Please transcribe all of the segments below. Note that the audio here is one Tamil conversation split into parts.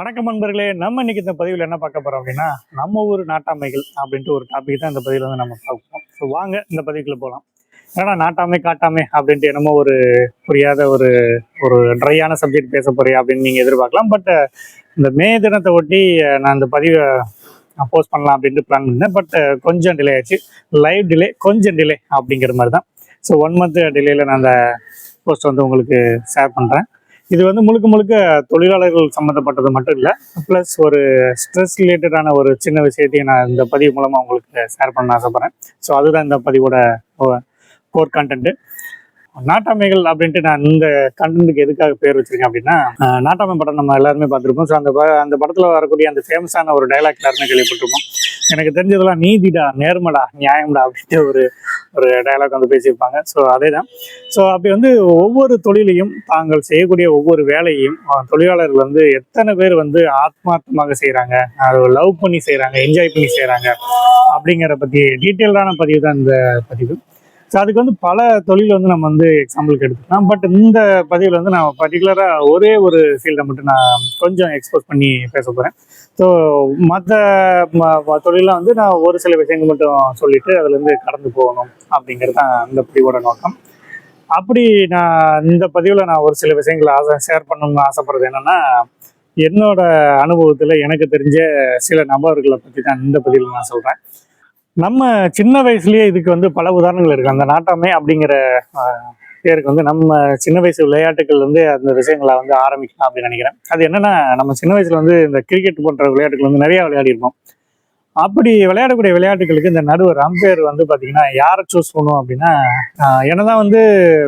வணக்கம் நண்பர்களே நம்ம இன்னைக்கு இந்த பதிவில் என்ன பார்க்க போறோம் அப்படின்னா நம்ம ஊர் நாட்டாமைகள் அப்படின்ட்டு ஒரு டாபிக் தான் இந்த பதிவில் வந்து நம்ம பார்ப்போம். ஸோ வாங்க இந்த பதிவுக்குள்ள போகலாம் ஏன்னா நாட்டாமை காட்டாமை அப்படின்ட்டு என்னமோ ஒரு புரியாத ஒரு ஒரு ட்ரையான சப்ஜெக்ட் பேச போறியா அப்படின்னு நீங்கள் எதிர்பார்க்கலாம். பட் இந்த மே தினத்தை ஒட்டி நான் இந்த பதிவை போஸ்ட் பண்ணலாம் அப்படின்ட்டு பிளான் பண்ணேன். பட் கொஞ்சம் டிலே ஆச்சு. லைவ் டிலே கொஞ்சம் டிலே அப்படிங்கிற மாதிரி தான் ஸோ ஒன் மந்த் டிலேயில் நான் அந்த போஸ்ட் வந்து உங்களுக்கு ஷேர் பண்ணுறேன் இது வந்து முழுக்க முழுக்க தொழிலாளர்கள் சம்மந்தப்பட்டது மட்டும் இல்லை. ப்ளஸ் ஒரு ஸ்ட்ரெஸ் ரிலேட்டடான ஒரு சின்ன விஷயத்தையும் நான் இந்த பதிவு மூலமாக உங்களுக்கு ஷேர் பண்ண ஆசைப்பட்றேன். ஸோ அதுதான் இந்த பதிவோட கோர் கண்டென்ட்டு நாட்டாமைகள் அப்படின்ட்டு நான் இந்த கண்டென்ட்டுக்கு எதுக்காக பேர் வச்சிருக்கேன் அப்படின்னா நாட்டாமை படம் நம்ம எல்லாருமே பார்த்துருப்போம். ஸோ அந்த அந்த படத்தில் வரக்கூடிய அந்த ஃபேமஸான ஒரு டைலாக் எல்லாருமே கேள்விப்பட்டிருப்போம். எனக்கு தெரிஞ்சதெல்லாம் நீதிடா நேர்மடா நியாயம்டா அப்படின்ட்டு ஒரு ஒரு டைலாக் வந்து பேசியிருப்பாங்க. ஸோ அதே தான் ஸோ அப்படி வந்து ஒவ்வொரு தொழிலையும் தாங்கள் செய்யக்கூடிய ஒவ்வொரு வேலையும் தொழிலாளர்கள் வந்து எத்தனை பேர் வந்து ஆத்மார்த்தமாக செய்கிறாங்க அதை லவ் பண்ணி செய்கிறாங்க என்ஜாய் பண்ணி செய்கிறாங்க அப்படிங்கிற பற்றி டீட்டெயில்டான பதிவு தான் இந்த பதிவு. ஸோ அதுக்கு வந்து பல தொழில் வந்து நம்ம வந்து எக்ஸாம்பிளுக்கு எடுத்துக்கலாம். பட் இந்த பதிவில் வந்து நான் பர்டிகுலராக ஒரே ஒரு ஃபீல்டை மட்டும் நான் கொஞ்சம் எக்ஸ்போஸ் பண்ணி பேச போகிறேன் ஸோ மற்ற தொழிலாம் வந்து நான் ஒரு சில விஷயங்கள் மட்டும் சொல்லிட்டு அதுலேருந்து கடந்து போகணும் அப்படிங்கிறது தான் இந்த பதிவோட நோக்கம். அப்படி நான் இந்த பதிவில் நான் ஒரு சில விஷயங்களை ஆசை ஷேர் பண்ணணும்னு ஆசைப்படுறது என்னென்னா என்னோட அனுபவத்தில் எனக்கு தெரிஞ்ச சில நபர்களை பற்றி தான் இந்த பதிவில் நான் சொல்கிறேன் நம்ம சின்ன வயசுலயே இதுக்கு வந்து பல உதாரணங்கள் இருக்கு. அந்த நாட்டாமை அப்படிங்கிற பேருக்கு வந்து நம்ம சின்ன வயசு விளையாட்டுகள் வந்து அந்த விஷயங்களை வந்து ஆரம்பிக்கலாம் அப்படின்னு நினைக்கிறேன். அது என்னன்னா நம்ம சின்ன வயசுல வந்து இந்த கிரிக்கெட் போன்ற விளையாட்டுகள் வந்து நிறைய விளையாடி இருப்போம் அப்படி விளையாடக்கூடிய விளையாட்டுகளுக்கு இந்த நடுவர் அம்பையர் வந்து பார்த்தீங்கன்னா யாரை சூஸ் பண்ணுவோம் அப்படின்னா என்னதான் வந்து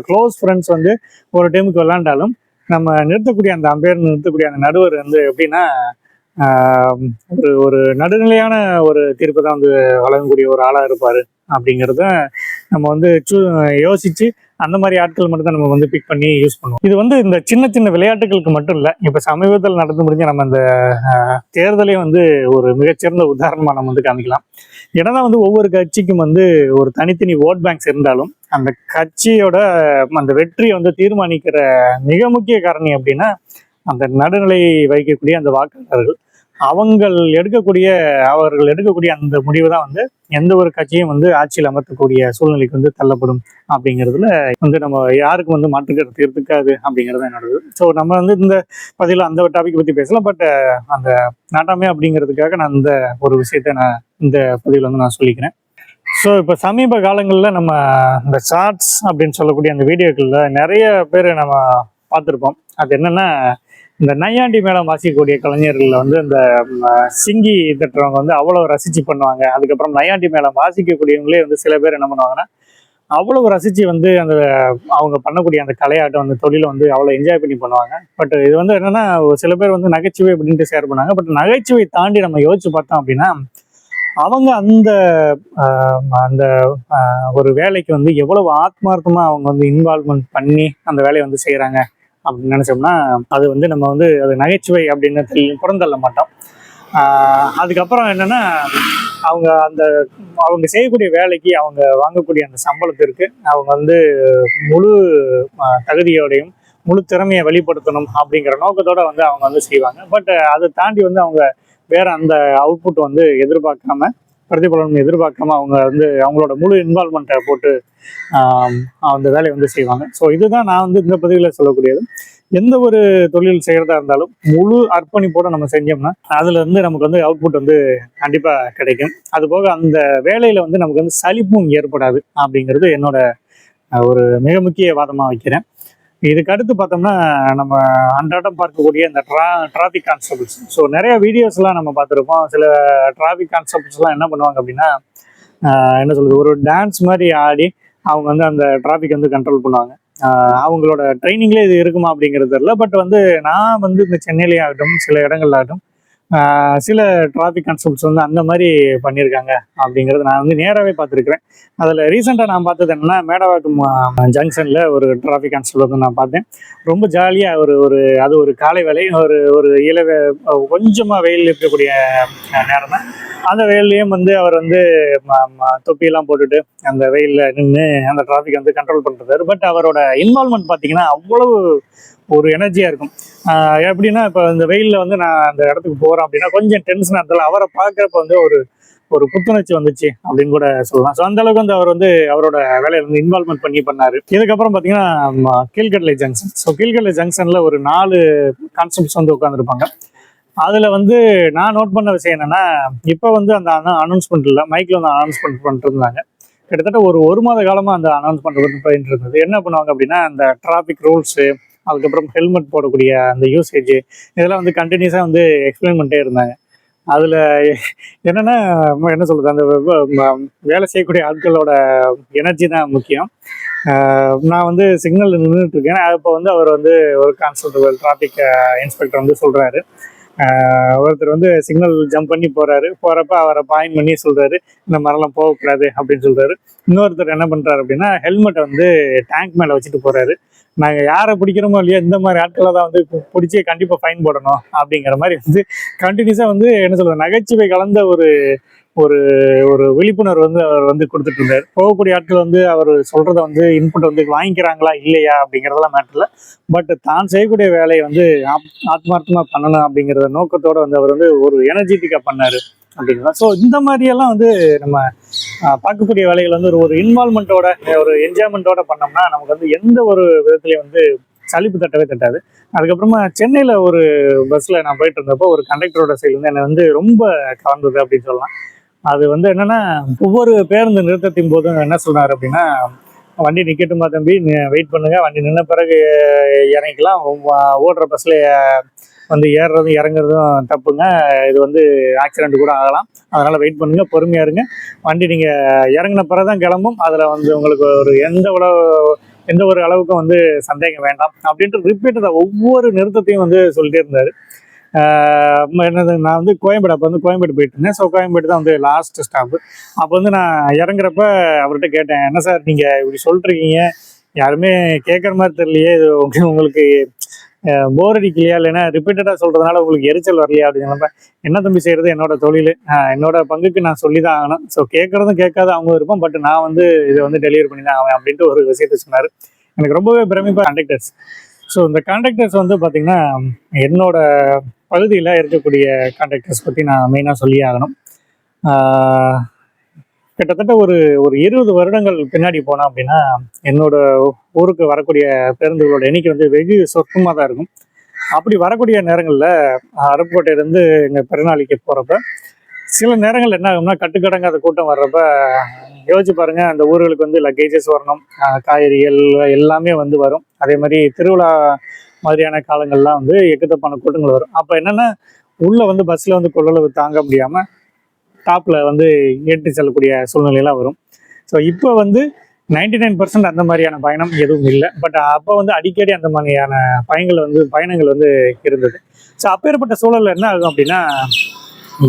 க்ளோஸ் ஃப்ரெண்ட்ஸ் வந்து ஒரு டைமுக்கு விளையாண்டாலும் நம்ம நிறுத்தக்கூடிய அந்த அம்பையர் நிறுத்தக்கூடிய அந்த நடுவர் வந்து எப்படின்னா ஒரு ஒரு நடுநிலையான ஒரு தீர்ப்பு தான் வந்து வழங்கக்கூடிய ஒரு ஆளாக இருப்பார் அப்படிங்கிறத நம்ம வந்து சூ யோசிச்சு அந்த மாதிரி ஆட்கள் மட்டும் தான் நம்ம வந்து பிக் பண்ணி யூஸ் பண்ணுவோம். இது வந்து இந்த சின்ன சின்ன விளையாட்டுகளுக்கு மட்டும் இல்லை இப்போ சமீபத்தில் நடந்து முடிஞ்ச நம்ம இந்த தேர்தலே வந்து ஒரு மிகச்சிறந்த உதாரணமாக நம்ம வந்து காமிக்கலாம். என்னதான் வந்து ஒவ்வொரு கட்சிக்கும் வந்து ஒரு தனித்தனி ஓட் பேங்க்ஸ் இருந்தாலும் அந்த கட்சியோட அந்த வெற்றியை வந்து தீர்மானிக்கிற மிக முக்கிய காரணி அப்படின்னா அந்த நடுநிலை வகிக்கக்கூடிய அந்த வாக்காளர்கள் அவங்கள் எடுக்கக்கூடிய அவர்கள் எடுக்கக்கூடிய அந்த முடிவு தான் வந்து எந்த ஒரு கட்சியும் வந்து ஆட்சியில் அமர்த்தக்கூடிய சூழ்நிலைக்கு வந்து தள்ளப்படும் அப்படிங்கிறதுல வந்து நம்ம யாருக்கும் வந்து மாற்றுக்கிறது இருக்காது அப்படிங்கிறது என்னோடது ஸோ நம்ம வந்து இந்த பதிவில் அந்த டாபிக் பற்றி பேசலாம். பட் அந்த நாட்டாமே அப்படிங்கிறதுக்காக நான் இந்த ஒரு விஷயத்த நான் இந்த பதிவில் வந்து நான் சொல்லிக்கிறேன். ஸோ இப்போ சமீப காலங்களில் நம்ம இந்த ஷார்ட்ஸ் அப்படின்னு சொல்லக்கூடிய அந்த வீடியோக்களில் நிறைய பேர் நம்ம பார்த்துருப்போம். அது என்னென்னா இந்த நையாண்டி மேளம் வாசிக்கக்கூடிய கலைஞர்களில் வந்து இந்த சிங்கி தட்டுறவங்க வந்து அவ்வளோ ரசித்து பண்ணுவாங்க. அதுக்கப்புறம் நையாண்டி மேளம் வாசிக்கக்கூடியவங்களே வந்து சில பேர் என்ன பண்ணுவாங்கன்னா அவ்வளவு ரசித்து வந்து அந்த அவங்க பண்ணக்கூடிய அந்த கலையாட்டம் அந்த தொழிலை வந்து அவ்வளோ என்ஜாய் பண்ணி பண்ணுவாங்க. பட் இது வந்து என்னென்னா ஒரு சில பேர் வந்து நகைச்சுவை அப்படின்ட்டு ஷேர் பண்ணாங்க. பட் நகைச்சுவை தாண்டி நம்ம யோசிச்சு பார்த்தோம் அப்படின்னா அவங்க அந்த அந்த ஒரு வேலைக்கு வந்து எவ்வளவு ஆத்மார்த்தமாக அவங்க வந்து இன்வால்வ்மெண்ட் பண்ணி அந்த வேலையை வந்து செய்கிறாங்க அப்படின்னு நினைச்சோம்னா அது வந்து நம்ம வந்து அது நகைச்சுவை அப்படின்னு தெரி- புறந்தள்ள மாட்டோம். அதுக்கப்புறம் என்னன்னா அவங்க அந்த அவங்க செய்யக்கூடிய வேலைக்கு அவங்க வாங்கக்கூடிய அந்த சம்பளத்திற்கு அவங்க வந்து முழு தகுதியோடையும் முழு திறமையை வெளிப்படுத்தணும் அப்படிங்கிற நோக்கத்தோட வந்து அவங்க வந்து செய்வாங்க. பட் அதை தாண்டி வந்து அவங்க வேற அந்த அவுட்புட் வந்து எதிர்பார்க்காம பிரதிபலன் எதிர்பார்க்காம அவங்க வந்து அவங்களோட முழு இன்வால்மெண்ட்டை போட்டு அந்த வேலையை வந்து செய்வாங்க. ஸோ இதுதான் நான் வந்து இந்த பதிவில் சொல்லக்கூடியது. எந்த ஒரு தொழில் செய்கிறதா இருந்தாலும் முழு அர்ப்பணிப்போடு நம்ம செஞ்சோம்னா அதுலேருந்து நமக்கு வந்து அவுட்புட் வந்து கண்டிப்பாக கிடைக்கும். அதுபோக அந்த வேலையில் வந்து நமக்கு வந்து சலிப்பும் ஏற்படாது அப்படிங்கிறது என்னோட ஒரு மிக முக்கிய வாதமாக வைக்கிறேன். இதுக்கு அடுத்து பார்த்தோம்னா நம்ம அன்றாடம் பார்க்கக்கூடிய இந்த ட்ரா டிராஃபிக் கான்ஸ்டபிள்ஸ் ஸோ நிறைய வீடியோஸ்லாம் நம்ம பார்த்துருப்போம். சில டிராஃபிக் கான்ஸ்டபிள்ஸ்லாம் என்ன பண்ணுவாங்க அப்படின்னா என்ன சொல்றது ஒரு டான்ஸ் மாதிரி ஆடி அவங்க வந்து அந்த டிராஃபிக் வந்து கண்ட்ரோல் பண்ணுவாங்க. அவங்களோட ட்ரைனிங்லேயே இது இருக்குமா அப்படிங்கிறது தெரியல. பட் வந்து நான் வந்து இந்த சென்னையிலே ஆகட்டும் சில இடங்கள்ல ஆகட்டும் சில டிராஃபிக் கான்ஸ்டபிள்ஸ் வந்து அந்த மாதிரி பண்ணியிருக்காங்க அப்படிங்கிறது நான் வந்து நேராகவே பார்த்துருக்குறேன். அதில் ரீசெண்டாக நான் பார்த்தது என்னன்னா மேடவாக்கம் ஜங்ஷனில் ஒரு டிராஃபிக் கான்ஸ்டபிள் வந்து நான் பார்த்தேன். ரொம்ப ஜாலியாக ஒரு ஒரு அது ஒரு காலை வேலை ஒரு ஒரு இளவ கொஞ்சமாக வெயில் இருக்கக்கூடிய நேரம் தான் அந்த வெயில்லையும் வந்து அவர் வந்து ம- தொப்பியெல்லாம் போட்டுட்டு அந்த வெயிலில் நின்று அந்த டிராஃபிக் வந்து கண்ட்ரோல் பண்ணுறாரு பட் அவரோட இன்வால்மெண்ட் பார்த்தீங்கன்னா அவ்வளவு ஒரு எனர்ஜியாக இருக்கும். எப்படின்னா இப்போ இந்த வெயிலில் வந்து நான் அந்த இடத்துக்கு போகிறேன் அப்படின்னா கொஞ்சம் டென்ஷன் இடத்துல அவரை பார்க்குறப்ப வந்து ஒரு ஒரு புத்துணர்ச்சி வந்துச்சு அப்படின்னு கூட சொல்லலாம். ஸோ அந்த அளவுக்கு வந்து அவர் வந்து அவரோட வேலையில வந்து இன்வால்மெண்ட் பண்ணி பண்ணார். இதுக்கப்புறம் பார்த்தீங்கன்னா கீழ்கடலை ஜங்ஷன் ஸோ கீழ்கடலை ஜங்ஷனில் ஒரு நாலு கான்செப்ட்ஸ் வந்து உட்காந்துருப்பாங்க அதில் வந்து நான் நோட் பண்ண விஷயம் என்னென்னா இப்போ வந்து அந்த அனௌன்ஸ்மெண்ட் இல்லை மைக்கில் வந்து அனௌன்ஸ்மெண்ட் பண்ணிட்டு இருந்தாங்க கிட்டத்தட்ட ஒரு ஒரு மாத காலமாக அந்த அனௌன்ஸ்மெண்ட் பண்ணிட்டு இருந்தது. என்ன பண்ணுவாங்க அப்படின்னா அந்த டிராஃபிக் ரூல்ஸு அதுக்கப்புறம் ஹெல்மெட் போடக்கூடிய அந்த யூசேஜ் இதெல்லாம் வந்து கண்டினியூஸாக வந்து எக்ஸ்பிளைன் பண்ணிட்டே இருந்தாங்க. அதில் என்னென்னா என்ன சொல்கிறது அந்த வேலை செய்யக்கூடிய ஆட்களோட எனர்ஜி தான் முக்கியம். நான் வந்து சிக்னல் நின்றுட்டு இருக்கேன். அப்போ வந்து அவர் வந்து ஒரு கான்ஸ்டபிள் டிராஃபிக் இன்ஸ்பெக்டர் வந்து சொல்கிறாரு ஒருத்தர் வந்து சிக்னல் ஜம்ப் பண்ணி போறாரு. போறப்ப அவரை பாயிண்ட் பண்ணி சொல்றாரு இந்த மாதிரிலாம் போகக்கூடாது அப்படின்னு சொல்றாரு. இன்னொருத்தர் என்ன பண்றாரு அப்படின்னா ஹெல்மெட்டை வந்து டேங்க் மேல வச்சுட்டு போறாரு. நாங்க யாரை பிடிக்கிறோமோ இல்லையோ இந்த மாதிரி ஆட்களை தான் வந்து பிடிச்சி கண்டிப்பா ஃபைன் போடணும் அப்படிங்கிற மாதிரி வந்து கண்டினியூஸா வந்து என்ன சொல்றது நகைச்சுவை கலந்த ஒரு ஒரு ஒரு விழிப்புணர்வு வந்து அவர் வந்து கொடுத்துட்டு இருந்தார் போகக்கூடிய ஆட்கள் வந்து அவர் சொல்றத வந்து இன்புட் வந்து வாங்கிக்கிறாங்களா இல்லையா அப்படிங்கறதெல்லாம் மேட்டர்ல பட் தான் செய்யக்கூடிய வேலையை வந்து ஆப்- ஆத்மார்த்தமா பண்ணணும் அப்படிங்கிற நோக்கத்தோட வந்து அவர் வந்து ஒரு எனர்ஜெட்டிக்கா பண்ணாரு அப்படிங்கிறதா ஸோ இந்த மாதிரியெல்லாம் வந்து நம்ம பார்க்கக்கூடிய வேலைகள் வந்து ஒரு ஒரு இன்வால்மெண்ட்டோட ஒரு என்ஜாய்மெண்ட்டோட பண்ணோம்னா நமக்கு வந்து எந்த ஒரு விதத்துலையும் வந்து சலிப்பு தட்டவே தட்டாது. அதுக்கப்புறமா சென்னையில் ஒரு பஸ்ஸில் நான் போயிட்டு இருந்தப்போ ஒரு கண்டக்டரோட சைடு வந்து என்னை வந்து ரொம்ப கலந்தது அப்படின்னு சொல்லலாம். அது வந்து என்னன்னா ஒவ்வொரு பேருந்து நிறுத்தத்தின் போதும் என்ன சொன்னார் அப்படின்னா வண்டி நிற்கட்டுமா தம்பி வெயிட் பண்ணுங்க. வண்டி நின்ன பிறகு இறங்கிக்கலாம். ஓடுற பஸ்ல வந்து ஏறுறதும் இறங்குறதும் தப்புங்க. இது வந்து ஆக்சிடென்ட் கூட ஆகலாம். அதனால வெயிட் பண்ணுங்க பொறுமையா இருங்க. வண்டி நீங்க இறங்கின பிறகு தான் கிளம்பும். அதுல வந்து உங்களுக்கு ஒரு எந்த உளவு எந்த ஒரு அளவுக்கும் வந்து சந்தேகம் வேண்டாம். அப்படின்ட்டு ரிப்பீட்டடா ஒவ்வொரு நிறுத்தத்தையும் வந்து சொல்லிட்டே இருந்தாரு. என்னது நான் வந்து கோயம்பேடு அப்போ வந்து கோயம்பேடு போயிட்டு இருந்தேன். ஸோ கோயம்பேடு தான் வந்து லாஸ்ட் ஸ்டாப்பு அப்போ வந்து நான் இறங்குறப்ப அவர்கிட்ட கேட்டேன் என்ன சார் நீங்கள் இப்படி சொல்லிருக்கீங்க யாருமே கேட்குற மாதிரி தெரியலையே. இது உங்களுக்கு போர் அடிக்கலையா? இல்லைன்னா ரிப்பீட்டடாக சொல்கிறதுனால உங்களுக்கு எரிச்சல் வரலையா? அப்படின்னு என்ன தம்பி செய்கிறது என்னோட தொழில். என்னோட பங்குக்கு நான் சொல்லி தான் ஆகணும். ஸோ கேட்குறதும் கேட்காத அவங்க இருப்போம். பட் நான் வந்து இதை வந்து டெலிவரி பண்ணி தான் ஆவேன். அப்படின்ட்டு ஒரு விஷயத்த சொன்னார். எனக்கு ரொம்பவே பிரமிப்பாக கண்டக்டர்ஸ் ஸோ இந்த கான்ட்ராக்டர்ஸ் வந்து பார்த்திங்கன்னா என்னோட பகுதியில் இருக்கக்கூடிய கான்ட்ராக்டர்ஸ் பற்றி நான் மெயினாக சொல்லி ஆகணும். கிட்டத்தட்ட ஒரு ஒரு இருபது வருடங்கள் பின்னாடி போனோம் அப்படின்னா என்னோட ஊருக்கு வரக்கூடிய பேருந்துகளோட எண்ணிக்கை வந்து வெகு சொற்பமாக தான் இருக்கும். அப்படி வரக்கூடிய நேரங்களில் அருப்புக்கோட்டையிலேருந்து எங்கள் பெருநாளைக்கு போகிறப்ப சில நேரங்கள் என்ன ஆகும்னா கட்டுக்கடங்காத கூட்டம் வர்றப்ப யோசிச்சு பாருங்க அந்த ஊர்களுக்கு வந்து லக்கேஜஸ் வரணும் காய்கறிகள் எல்லாமே வந்து வரும். அதே மாதிரி திருவிழா மாதிரியான காலங்கள்லாம் வந்து எக்கத்தப்பான கூட்டங்கள் வரும். அப்போ என்னன்னா உள்ள வந்து பஸ்ல வந்து கொள்ளளவு தாங்க முடியாம டாப்ல வந்து ஏற்றி செல்லக்கூடிய சூழ்நிலையெல்லாம் வரும். ஸோ இப்போ வந்து நைன்டி நைன் பர்சன்ட் அந்த மாதிரியான பயணம் எதுவும் இல்லை. பட் அப்போ வந்து அடிக்கடி அந்த மாதிரியான பயணங்கள் வந்து பயணங்கள் வந்து இருந்தது. ஸோ அப்பேற்பட்ட சூழலில் என்ன ஆகும் அப்படின்னா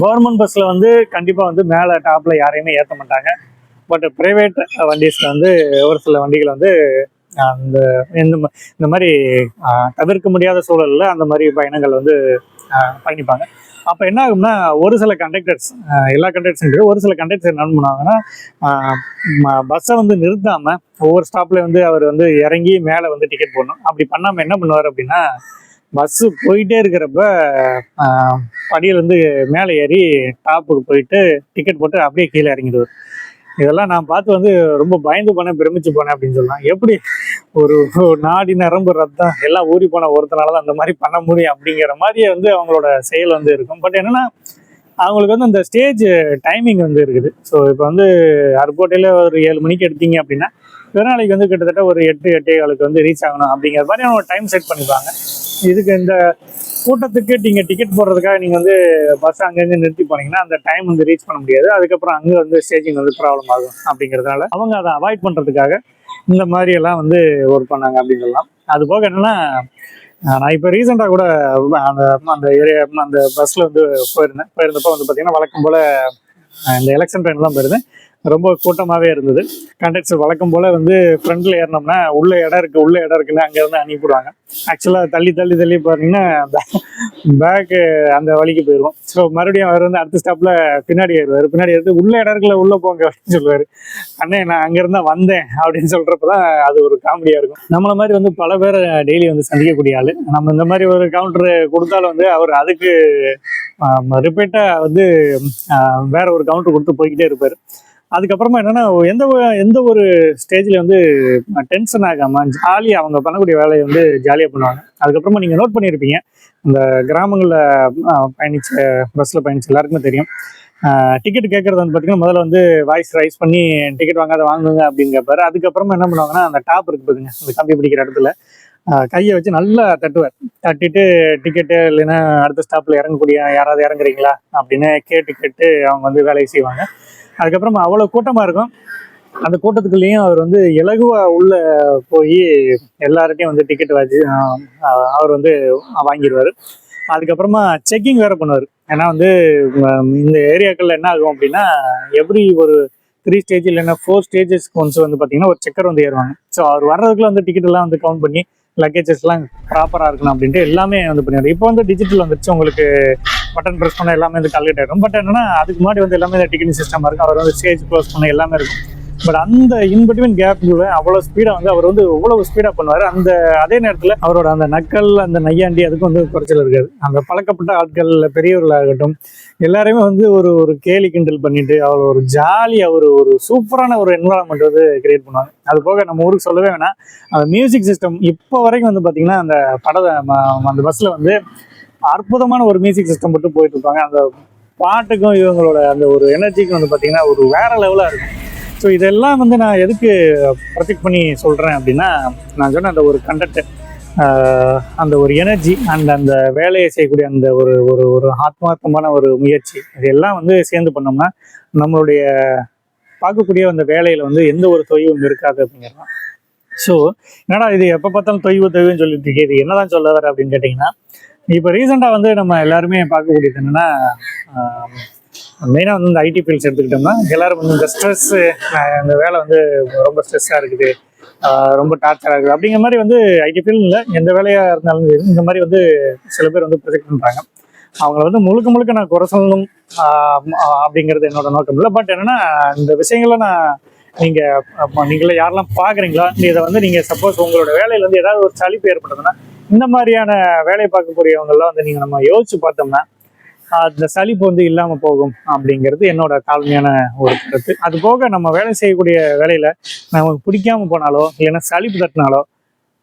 கவர்மெண்ட் பஸ்ஸில் வந்து கண்டிப்பாக வந்து மேலே டாப்பில் யாரையுமே ஏற்ற மாட்டாங்க. பட் ப்ரைவேட் வண்டிஸில் வந்து ஒரு சில வண்டிகள் வந்து அந்த இந்த இந்த மாதிரி தவிர்க்க முடியாத சூழலில் அந்த மாதிரி பயணங்கள் வந்து பயணிப்பாங்க. அப்போ என்ன ஆகும்னா ஒரு சில கண்டக்டர்ஸ் எல்லா கண்டக்டர்ஸ் ஒரு சில கண்டக்டர்ஸ் என்ன பண்ணுவாங்கன்னா பஸ்ஸை வந்து நிறுத்தாமல் ஒவ்வொரு ஸ்டாப்பில் வந்து அவர் வந்து இறங்கி மேலே வந்து டிக்கெட் போடணும். அப்படி பண்ணாமல் என்ன பண்ணுவார் அப்படின்னா பஸ்ஸு போயிட்டே இருக்கிறப்ப படியிலேருந்து படியில் வந்து மேலே ஏறி டாப்புக்கு போயிட்டு டிக்கெட் போட்டு அப்படியே கீழே இறங்கிடுவார். இதெல்லாம் நான் பார்த்து வந்து ரொம்ப பயந்து போனேன் பிரமிச்சு போனேன் அப்படின்னு சொல்லலாம். எப்படி ஒரு நாடி நரம்பு ரத்தம் எல்லாம் ஊறி போன ஒருத்தனால தான் அந்த மாதிரி பண்ண முடியும் அப்படிங்கிற மாதிரியே வந்து அவங்களோட செயல் வந்து இருக்கும். பட் என்னன்னா அவங்களுக்கு வந்து அந்த ஸ்டேஜ் டைமிங் வந்து இருக்குது. ஸோ இப்போ வந்து அருப்போட்டையில் ஒரு ஏழு மணிக்கு எடுத்தீங்க அப்படின்னா பிறநாளைக்கு வந்து கிட்டத்தட்ட ஒரு எட்டு எட்டே காலுக்கு வந்து ரீச் ஆகணும் அப்படிங்கிற மாதிரி அவங்க டைம் செட் பண்ணிப்பாங்க. இதுக்கு இந்த கூட்டத்துக்கு நீங்கள் டிக்கெட் போடுறதுக்காக நீங்கள் வந்து பஸ் அங்கேருந்து நிறுத்தி போனீங்கன்னா அந்த டைம் வந்து ரீச் பண்ண முடியாது. அதுக்கப்புறம் அங்கே வந்து ஸ்டேஜிங் வந்து ப்ராப்ளம் ஆகும் அப்படிங்கிறதுனால அவங்க அதை அவாய்ட் பண்ணுறதுக்காக இந்த மாதிரி எல்லாம் வந்து ஒர்க் பண்ணாங்க அப்படின்னு சொல்லலாம் அது போக என்னன்னா நான் இப்போ ரீசெண்டாக கூட அந்த அந்த ஏரியா அந்த பஸ்ஸில் வந்து போயிருந்தேன். போயிருந்தப்போ வந்து பார்த்தீங்கன்னா வழக்கம் போல் இந்த எலெக்ஷன் டைம்லாம் போயிருந்தேன். ரொம்ப கூட்டமாகவே இருந்தது. கண்டக்டர் வழக்கம் போல் வந்து ஃப்ரண்ட்டில் ஏறினோம்னா உள்ள இடம் இருக்குது உள்ள இடம் இருக்குன்னு அங்கேருந்து அனுப்பிவிடுவாங்க. ஆக்சுவலாக தள்ளி தள்ளி தள்ளி பார்த்தீங்கன்னா பேக்கு அந்த வழிக்கு போயிடுவோம் ஸோ மறுபடியும் அவர் வந்து அடுத்த ஸ்டாப்பில் பின்னாடி ஏறுவார். பின்னாடி எடுத்து உள்ள இடம் இருக்குல்ல உள்ளே போங்க அப்படின்னு சொல்லுவார். அண்ணே நான் அங்கேருந்து வந்தேன் அப்படின்னு சொல்கிறப்ப தான் அது ஒரு காமெடியாக இருக்கும். நம்மளை மாதிரி வந்து பல பேரை டெய்லி வந்து சந்திக்கக்கூடிய ஆள். நம்ம இந்த மாதிரி ஒரு கவுண்டர் கொடுத்தாலும் வந்து அவர் அதுக்கு ரிப்பீட்டாக வந்து வேற ஒரு கவுண்டர் கொடுத்து போய்கிட்டே இருப்பார். அதுக்கப்புறமா என்னன்னா எந்த ஒரு- எந்த ஒரு ஸ்டேஜ்ல வந்து டென்ஷன் ஆகாம ஜாலியாக அவங்க பண்ணக்கூடிய வேலையை வந்து ஜாலியாக பண்ணுவாங்க. அதுக்கப்புறமா நீங்கள் நோட் பண்ணியிருப்பீங்க இந்த கிராமங்களில் பயணிச்ச பஸ்ஸில் பயணிச்ச எல்லாருக்குமே தெரியும். டிக்கெட் கேட்கறது வந்து பார்த்தீங்கன்னா முதல்ல வந்து வாய்ஸ் ரைஸ் பண்ணி டிக்கெட் வாங்காத வாங்குங்க அப்படின்னு கேட்பாரு அதுக்கப்புறமா என்ன பண்ணுவாங்கன்னா அந்த டாப் இருக்கு பாருங்க அந்த கம்பி பிடிக்கிற இடத்துல. கையை வச்சு நல்லா தட்டுவார். தட்டிட்டு டிக்கெட்டு இல்லைன்னா அடுத்த ஸ்டாப்பில் இறங்கக்கூடிய யாராவது இறங்குறீங்களா அப்படின்னு கேட்டு கேட்டு அவங்க வந்து வேலையை செய்வாங்க. அதுக்கப்புறமா அவ்வளோ கூட்டமாக இருக்கும். அந்த கூட்டத்துக்குள்ளேயும் அவர் வந்து இலகுவா உள்ள போய் எல்லார்ட்டையும் வந்து டிக்கெட் வச்சு அவர் வந்து வாங்கிடுவார் அதுக்கப்புறமா செக்கிங் வேறு பண்ணுவார். ஏன்னா வந்து இந்த ஏரியாக்களில் என்ன ஆகும் அப்படின்னா எவ்ரி ஒரு த்ரீ ஸ்டேஜ் இல்லைன்னா ஃபோர் ஸ்டேஜஸ்க்கு ஒன்ஸ் வந்து பார்த்தீங்கன்னா ஒரு செக்கர் வந்து ஏறுவாங்க. ஸோ அவர் வர்றதுக்குள்ள வந்து டிக்கெட் எல்லாம் வந்து கவுண்ட் பண்ணி லக்கேஜஸ்லாம் ப்ராப்பராக இருக்கணும் அப்படின்ட்டு எல்லாமே வந்து பண்ணிடுவார் இப்போ வந்து டிஜிட்டல் வந்துருச்சு உங்களுக்கு பட்டன் ப்ரெஸ் பண்ண எல்லாமே வந்து கல்கட் ஆகிடும் பட் என்னன்னா அதுக்கு முன்னாடி வந்து எல்லாமே டிக்கெட் சிஸ்டமாக இருக்கும். அவர் வந்து ஸ்டேஜ் க்ளோஸ் பண்ண எல்லாமே இருக்கும். பட் அந்த இன்பிட்வீன் கேப்ல அவ்வளோ ஸ்பீடாக வந்து அவர் வந்து அவ்வளவு ஸ்பீடாக பண்ணுவார். அந்த அதே நேரத்தில் அவரோட அந்த நக்கல் அந்த நையாண்டி அதுக்கும் வந்து குறைச்சல் இருக்காது. அந்த பழக்கப்பட்ட ஆட்கள் பெரியவர்களாகட்டும் எல்லாருமே வந்து ஒரு ஒரு கேலி கிண்டல் பண்ணிட்டு அவர் ஒரு ஜாலியாக ஒரு ஒரு சூப்பரான ஒரு என்வரான்மெண்ட் வந்து கிரியேட் பண்ணுவாங்க. அது போக நம்ம ஊருக்கு சொல்லவே வேணாம். அந்த மியூசிக் சிஸ்டம் இப்போ வரைக்கும் வந்து பார்த்தீங்கன்னா அந்த படத்தை ம- அந்த பஸ்ஸில் வந்து அற்புதமான ஒரு மியூசிக் சிஸ்டம் மட்டும் போயிட்டு இருப்பாங்க. அந்த பாட்டுக்கும் இவங்களோட அந்த ஒரு எனர்ஜிக்கும் வந்து பார்த்தீங்கன்னா ஒரு வேற லெவலாக இருக்கும். ஸோ இதெல்லாம் வந்து நான் எதுக்கு ப்ரொஜெக்ட் பண்ணி சொல்கிறேன் அப்படின்னா நான் சொன்ன அந்த ஒரு கண்டக்ட் அந்த ஒரு எனர்ஜி அண்ட் அந்த வேலையை செய்யக்கூடிய அந்த ஒரு ஒரு ஒரு ஆத்மார்த்தமான ஒரு முயற்சி இதெல்லாம் வந்து சேர்ந்து பண்ணோம்னா நம்மளுடைய பார்க்கக்கூடிய அந்த வேலையில் வந்து எந்த ஒரு தொய்வும் இருக்காது அப்படிங்கிறதான் ஸோ என்னடா இது எப்போ பார்த்தாலும் தொய்வு தொய்வுன்னு சொல்லிட்டு இருக்கே இது என்னதான் சொல்ல வர அப்படின்னு கேட்டிங்கன்னா இப்போ ரீசெண்டாக வந்து நம்ம எல்லாருமே பார்க்கக்கூடியது என்னென்னா மெயினாக வந்து இந்த ஐடி ஃபீல்ட்ஸ் எடுத்துக்கிட்டோம்னா எல்லாரும் வந்து இந்த ஸ்ட்ரெஸ்ஸு இந்த வேலை வந்து ரொம்ப ஸ்ட்ரெஸ்ஸாக இருக்குது. ரொம்ப டார்ச்சராக இருக்குது. அப்படிங்கிற மாதிரி வந்து ஐடி ஃபீல்டில் எந்த வேலையாக இருந்தாலும் இந்த மாதிரி வந்து சில பேர் வந்து ப்ரொஜெக்ட் பண்ணுறாங்க அவங்கள வந்து முழுக்க முழுக்க நான் குறை சொல்லணும் அப்படிங்கிறது என்னோட நோக்கம். இல்லை பட் என்னென்னா இந்த விஷயங்களை நான் நீங்கள் நீங்களே யாரெல்லாம் பார்க்குறீங்களோ இதை வந்து நீங்கள் சப்போஸ் உங்களோட வேலையில் வந்து ஏதாவது ஒரு சலிப்பு ஏற்பட்டதுன்னா இந்த மாதிரியான வேலையை பார்க்கக்கூடியவங்கெல்லாம் வந்து நீங்கள் நம்ம யோசிச்சு பார்த்தோம்னா அந்த சளிப்பு சலிப்பு வந்து இல்லாமல் போகும் அப்படிங்கிறது என்னோட தாழ்மையான ஒரு கருத்து. அது போக நம்ம வேலை செய்யக்கூடிய வேலையில் நமக்கு பிடிக்காம போனாலோ இல்லைன்னா சலிப்பு தட்டினாலோ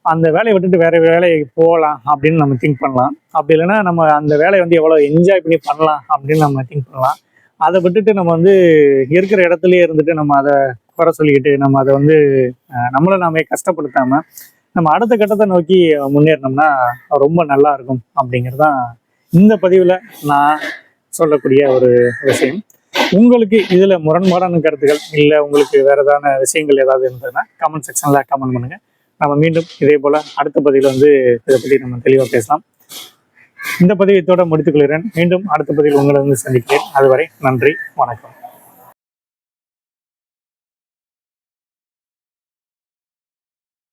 அந்த வேலையை விட்டுட்டு வேற வேலைக்கு போகலாம் அப்படின்னு நம்ம திங்க் பண்ணலாம். அப்படி இல்லைன்னா நம்ம அந்த வேலையை வந்து எவ்வளோ என்ஜாய் பண்ணி பண்ணலாம் அப்படின்னு நம்ம திங்க் பண்ணலாம். அதை விட்டுட்டு நம்ம வந்து இருக்கிற இடத்துலயே இருந்துட்டு நம்ம அதை குறை சொல்லிக்கிட்டு நம்ம அதை வந்து நம்மளை நாமே கஷ்டப்படுத்தாம நம்ம அடுத்த கட்டத்தை நோக்கி முன்னேறினோம்னா ரொம்ப நல்லா இருக்கும் அப்படிங்கிறது தான் இந்த பதிவில் நான் சொல்லக்கூடிய ஒரு விஷயம். உங்களுக்கு இதில் முரண்பாடான கருத்துக்கள் இல்லை உங்களுக்கு வேறு ஏதான விஷயங்கள் ஏதாவது இருந்ததுன்னா கமெண்ட் செக்ஷனில் கமெண்ட் பண்ணுங்கள் நம்ம மீண்டும் இதே போல் அடுத்த பதிவில் வந்து இதை பற்றி நம்ம தெளிவாக பேசலாம். இந்த பதிவு இதோட முடித்துக் கொள்கிறேன். மீண்டும் அடுத்த பதிவில் உங்களை வந்து சந்திக்கிறேன். அதுவரை நன்றி வணக்கம்.